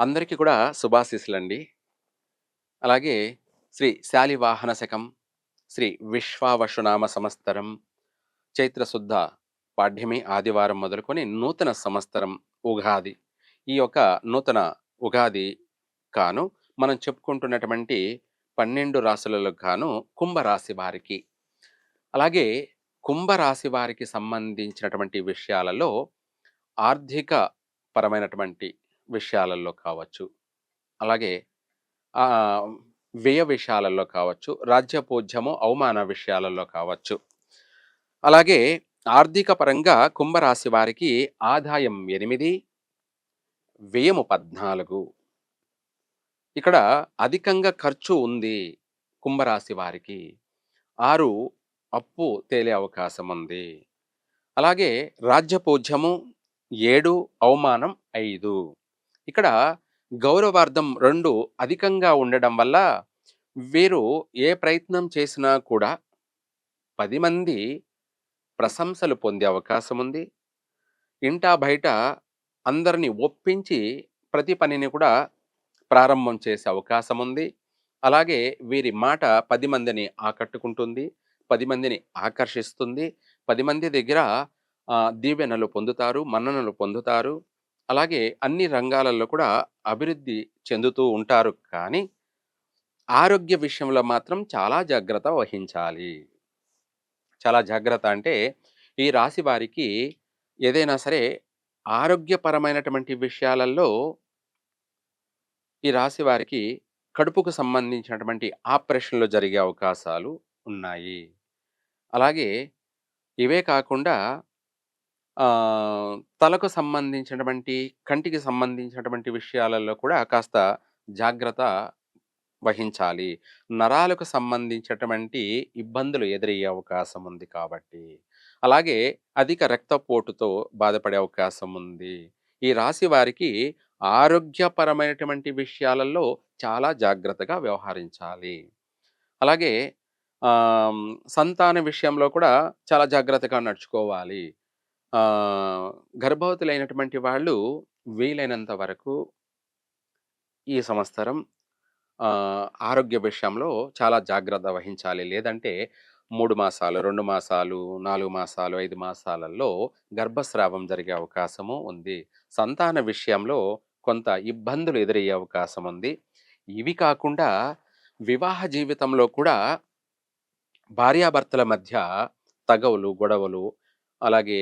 అందరికీ కూడా శుభాశీస్సులండి. అలాగే శ్రీ శాలివాహన శకం, శ్రీ విశ్వావశునామ సంవత్సరం, చైత్రశుద్ధ పాడ్యమి ఆదివారం మొదలుకొని నూతన సంవత్సరం ఉగాది. ఈ యొక్క నూతన ఉగాది కాను మనం చెప్పుకుంటున్నటువంటి 12 రాశులలో గాను కుంభరాశి వారికి. అలాగే కుంభరాశి వారికి సంబంధించినటువంటి విషయాలలో ఆర్థిక పరమైనటువంటి విషయాలలో కావచ్చు. అలాగే వ్యయ విషయాలలో కావచ్చు, రాజ్యపూజ్యము, అవమాన విషయాలలో కావచ్చు. అలాగే ఆర్థిక పరంగా కుంభరాశి వారికి ఆదాయం ఎనిమిది వ్యయము 14. ఇక్కడ అధికంగా ఖర్చు ఉంది కుంభరాశి వారికి. ఆరు అప్పు తేలే అవకాశం ఉంది. అలాగే రాజ్యపూజ్యము ఏడు అవమానం ఐదు ఇక్కడ గౌరవార్థం రెండు అధికంగా ఉండడం వల్ల వీరు ఏ ప్రయత్నం చేసినా కూడా పది మంది ప్రశంసలు పొందే అవకాశం ఉంది. ఇంటా బయట అందరిని ఒప్పించి ప్రతి పనిని కూడా ప్రారంభం చేసే అవకాశం ఉంది. అలాగే వీరి మాట పది మందిని ఆకట్టుకుంటుంది. పది మందిని ఆకర్షిస్తుంది. పది మంది దగ్గర దీవెనలు పొందుతారు. మన్ననలు పొందుతారు. అలాగే అన్ని రంగాలలో కూడా అభివృద్ధి చెందుతూ ఉంటారు. కానీ ఆరోగ్య విషయంలో మాత్రం చాలా జాగ్రత్త వహించాలి. చాలా జాగ్రత్త అంటే ఈ రాశి వారికి ఏదైనా సరే ఆరోగ్యపరమైనటువంటి విషయాలలో ఈ రాశి వారికి కడుపుకు సంబంధించినటువంటి ఆపరేషన్‌లు జరిగే అవకాశాలు ఉన్నాయి. అలాగే ఇవే కాకుండా తలకు సంబంధించినటువంటి, కంటికి సంబంధించినటువంటి విషయాలలో కూడా కాస్త జాగ్రత్త వహించాలి. నరాలకు సంబంధించినటువంటి ఇబ్బందులు ఎదురయ్యే అవకాశం ఉంది కాబట్టి. అలాగే అధిక రక్తపోటుతో బాధపడే అవకాశం ఉంది. ఈ రాశి వారికి ఆరోగ్యపరమైనటువంటి విషయాలలో చాలా జాగ్రత్తగా వ్యవహరించాలి. అలాగే సంతాన విషయంలో కూడా చాలా జాగ్రత్తగా నడుచుకోవాలి. గర్భవతులైనటువంటి వాళ్ళు వీలైనంత వరకు ఈ సంవత్సరం ఆరోగ్య విషయంలో చాలా జాగ్రత్త వహించాలి. లేదంటే మూడు మాసాలు, రెండు మాసాలు, నాలుగు మాసాలు, ఐదు మాసాలలో గర్భస్రావం జరిగే అవకాశము ఉంది. సంతాన విషయంలో కొంత ఇబ్బందులు ఎదురయ్యే అవకాశం ఉంది. ఇవి కాకుండా వివాహ జీవితంలో కూడా భార్యాభర్తల మధ్య తగవులు, గొడవలు, అలాగే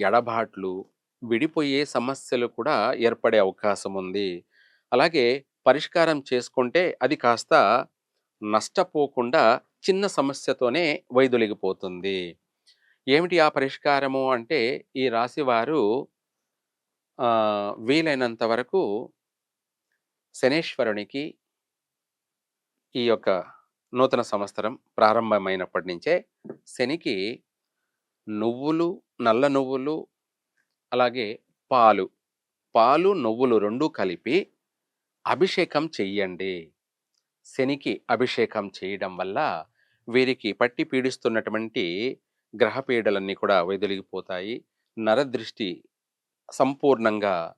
ఎడబాట్లు, విడిపోయే సమస్యలు కూడా ఏర్పడే అవకాశం ఉంది. అలాగే పరిష్కారం చేసుకుంటే అది కాస్త నష్టపోకుండా చిన్న సమస్యతోనే వైదొలిగిపోతుంది. ఏమిటి ఆ పరిష్కారము అంటే ఈ రాశివారు వీలైనంత వరకు శనేశ్వరునికి ఈ యొక్క నూతన సంవత్సరం ప్రారంభమైనప్పటి నుంచే శనికి నువ్వులు, నల్ల నువ్వులు, అలాగే పాలు, పాలు, నువ్వులు రెండూ కలిపి అభిషేకం చెయ్యండి. శనికి అభిషేకం చేయడం వల్ల వీరికి పట్టి పీడిస్తున్నటువంటి గ్రహపీడలన్నీ కూడా వైదొలిగిపోతాయి. నరదృష్టి సంపూర్ణంగా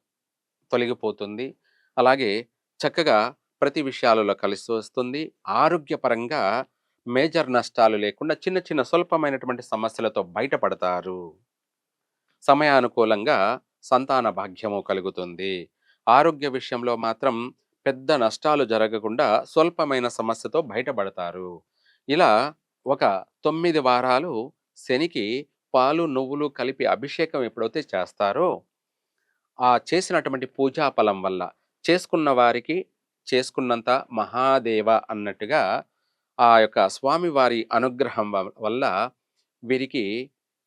తొలగిపోతుంది. అలాగే చక్కగా ప్రతి విషయాలలో కలిసి వస్తుంది. ఆరోగ్యపరంగా మేజర్ నష్టాలు లేకుండా చిన్న చిన్న స్వల్పమైనటువంటి సమస్యలతో బయటపడతారు. సమయానుకూలంగా సంతాన భాగ్యము కలుగుతుంది. ఆరోగ్య విషయంలో మాత్రం పెద్ద నష్టాలు జరగకుండా స్వల్పమైన సమస్యతో బయటపడతారు. ఇలా ఒక తొమ్మిది వారాలు శనికి పాలు, నువ్వులు కలిపి అభిషేకం ఎప్పుడైతే చేస్తారో, ఆ చేసినటువంటి పూజా ఫలం వల్ల చేసుకున్న వారికి చేసుకున్నంత మహాదేవ అన్నట్టుగా ఆ యొక్క స్వామివారి అనుగ్రహం వల్ల వీరికి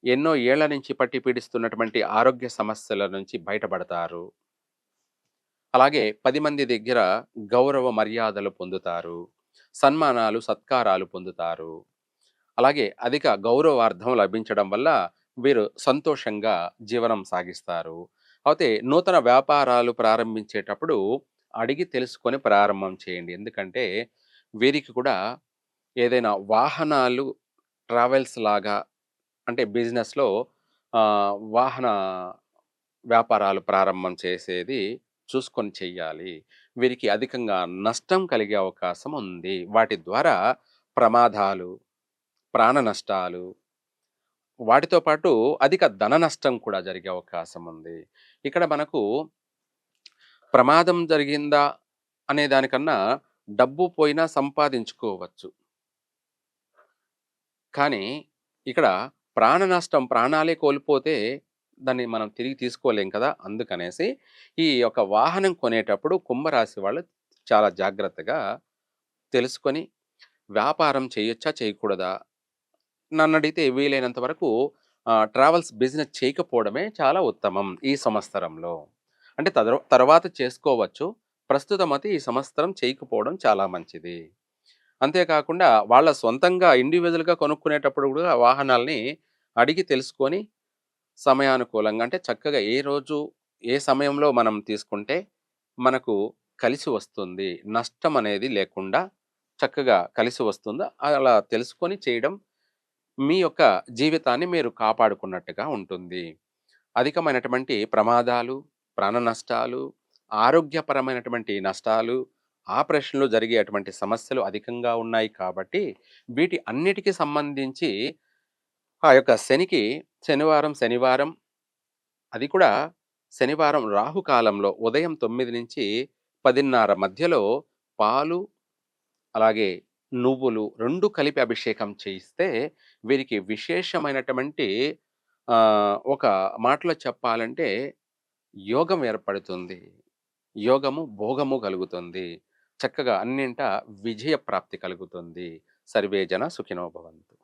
ఎన్నో ఏళ్ళ నుంచి పట్టి పీడిస్తున్నటువంటి ఆరోగ్య సమస్యల నుంచి బయటపడతారు. అలాగే పది మంది దగ్గర గౌరవ మర్యాదలు పొందుతారు. సన్మానాలు, సత్కారాలు పొందుతారు. అలాగే అధిక గౌరవార్థం లభించడం వల్ల వీరు సంతోషంగా జీవనం సాగిస్తారు. అయితే నూతన వ్యాపారాలు ప్రారంభించేటప్పుడు అడిగి తెలుసుకొని ప్రారంభం చేయండి. ఎందుకంటే వీరికి కూడా ఏదైనా వాహనాలు ట్రావెల్స్ లాగా అంటే బిజినెస్‌లో వాహన వ్యాపారాలు ప్రారంభం చేసేది చూసుకొని చెయ్యాలి. వీరికి అధికంగా నష్టం కలిగే అవకాశం ఉంది. వాటి ద్వారా ప్రమాదాలు, ప్రాణ నష్టాలు, వాటితో పాటు అధిక ధన నష్టం కూడా జరిగే అవకాశం ఉంది. ఇక్కడ మనకు ప్రమాదం జరిగిందా అనే దానికన్నా డబ్బు పోయినా సంపాదించుకోవచ్చు. కానీ ఇక్కడ ప్రాణ నష్టం ప్రాణాలే కోల్పోతే దాన్ని మనం తిరిగి తీసుకోలేం కదా! అందుకనేసి ఈ యొక్క వాహనం కొనేటప్పుడు కుంభరాశి వాళ్ళు చాలా జాగ్రత్తగా తెలుసుకొని వ్యాపారం చేయొచ్చా? చేయకూడదా? నన్నడిగితే వీలైనంత వరకు ట్రావెల్స్ బిజినెస్ చేయకపోవడమే చాలా ఉత్తమం ఈ సంవత్సరంలో. అంటే తర్వాత చేసుకోవచ్చు. ప్రస్తుతం అయితే ఈ సంవత్సరం చేయకపోవడం చాలా మంచిది. అంతేకాకుండా వాళ్ళ సొంతంగా ఇండివిజువల్గా కొనుక్కునేటప్పుడు కూడా వాహనాల్ని అడిగి తెలుసుకొని సమయానుకూలంగా అంటే చక్కగా ఏ రోజు, ఏ సమయంలో మనం తీసుకుంటే మనకు కలిసి వస్తుంది. నష్టం అనేది లేకుండా చక్కగా కలిసి వస్తుందో అలా తెలుసుకొని చేయడం మీ యొక్క జీవితాన్ని మీరు కాపాడుకున్నట్టుగా ఉంటుంది. అధికమైనటువంటి ప్రమాదాలు, ప్రాణ నష్టాలు, ఆరోగ్యపరమైనటువంటి నష్టాలు, ఆపరేషన్‌లు జరిగేటువంటి సమస్యలు అధికంగా ఉన్నాయి కాబట్టి వీటి అన్నిటికి సంబంధించి ఆ యొక్క శనికి శనివారం, శనివారం అది కూడా శనివారం రాహుకాలంలో ఉదయం 9-10:30 మధ్యలో పాలు, అలాగే నువ్వులు రెండు కలిపి అభిషేకం చేయిస్తే వీరికి విశేషమైనటువంటి ఒక మాటలో చెప్పాలంటే యోగం ఏర్పడుతుంది. యోగము, భోగము కలుగుతుంది. చక్కగా అన్నింట విజయ ప్రాప్తి కలుగుతుంది. సర్వే జన సుఖినో భవంతు.